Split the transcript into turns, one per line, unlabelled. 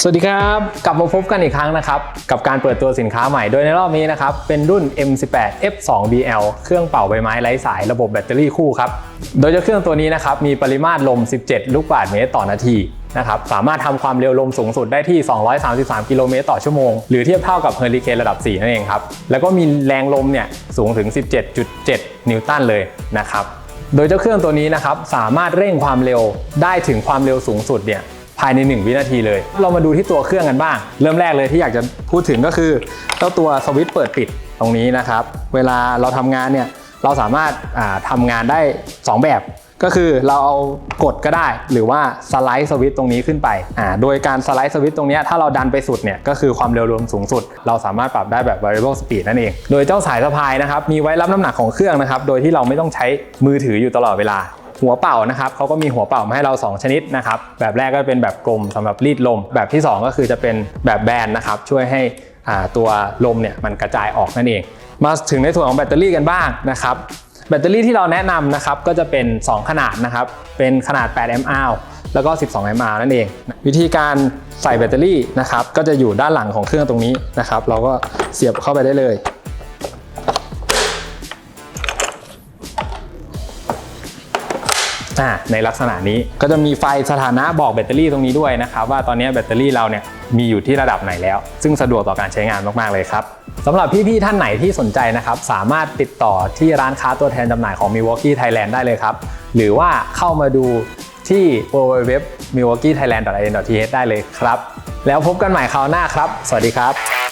สวัสดีครับ กลับมาพบกันอีกครั้งนะครับ กับการเปิดตัวสินค้าใหม่โดยในรอบนี้นะครับ เป็นรุ่น M18 F2BL เครื่องเป่าใบไม้ไร้สายระบบแบตเตอรี่คู่ครับ โดยเจ้าเครื่องตัวนี้นะครับ มีปริมาตรลม 17 ลูกบาศก์เมตรต่อนาทีนะครับสามารถทำความเร็วลมสูงสุดได้ที่ 233 กิโลเมตรต่อชั่วโมง หรือเทียบเท่ากับเฮอริเคนระดับ 4 นั่นเองครับ แล้วก็มีแรงลมเนี่ยสูงถึง 17.7 นิวตันเลยนะครับ โดยเจ้าเครื่องตัวนี้นะครับสามารถเร่งความเร็วได้ถึงความเร็วสูงสุดเนี่ย ภายใน 1 วินาทีเลย เรามาดูที่ตัวเครื่องกันบ้าง เริ่มแรกเลยที่อยากจะพูดถึงก็คือเจ้าตัวสวิตช์เปิดปิดตรงนี้นะครับ เวลาเราทำงานเนี่ยเราสามารถอ่าทำงานได้ 2 แบบก็คือเราเอากดก็ได้หรือว่าสไลด์สวิตช์ตรงนี้ขึ้นไปอ่าโดยการสไลด์สวิตช์ตรงนี้ถ้าเราดันไปสุดเนี่ยก็คือความเร็วลมสูงสุด เราสามารถปรับได้แบบ variable speed นั่นเอง โดยเจ้าสายสะพายนะครับมีไว้รับน้ำหนักของเครื่องนะครับโดยที่เราไม่ต้องใช้มือถืออยู่ตลอดเวลา หัวเป่านะครับเขาก็มีหัวเป่ามาให้เรา 2 ชนิดนะครับ แบบแรกก็เป็นแบบกลมสำหรับรีดลม แบบที่ 2 ก็คือจะเป็นแบบแบนนะครับ ช่วยให้ตัวลมเนี่ยมันกระจายออกนั่นเอง มาถึงในส่วนของแบตเตอรี่กันบ้างนะครับ แบตเตอรี่ที่เราแนะนำนะครับก็จะเป็น 2 ขนาดนะครับ เป็นขนาด8 mAh แล้วก็ 12 mAh นั่นเอง วิธีการใส่แบตเตอรี่นะครับก็จะอยู่ด้านหลังของเครื่องตรงนี้นะครับ เราก็เสียบเข้าไปได้เลย อ่าในลักษณะนี้ก็จะมีไฟสถานะบอกแบตเตอรี่ตรงนี้ด้วยนะครับว่าตอนนี้แบตเตอรี่เราเนี่ยมีอยู่ที่ระดับไหนแล้ว ซึ่งสะดวกต่อการใช้งานมากๆเลยครับสำหรับพี่ๆท่านไหนที่สนใจนะครับ สามารถติดต่อที่ร้านค้าตัวแทนจำหน่ายของ Milwaukee Thailand ได้เลยครับ หรือว่าเข้ามาดูที่ www.milwaukeethailand.in.th ได้เลยครับ แล้วพบกันใหม่คราวหน้าครับ สวัสดีครับ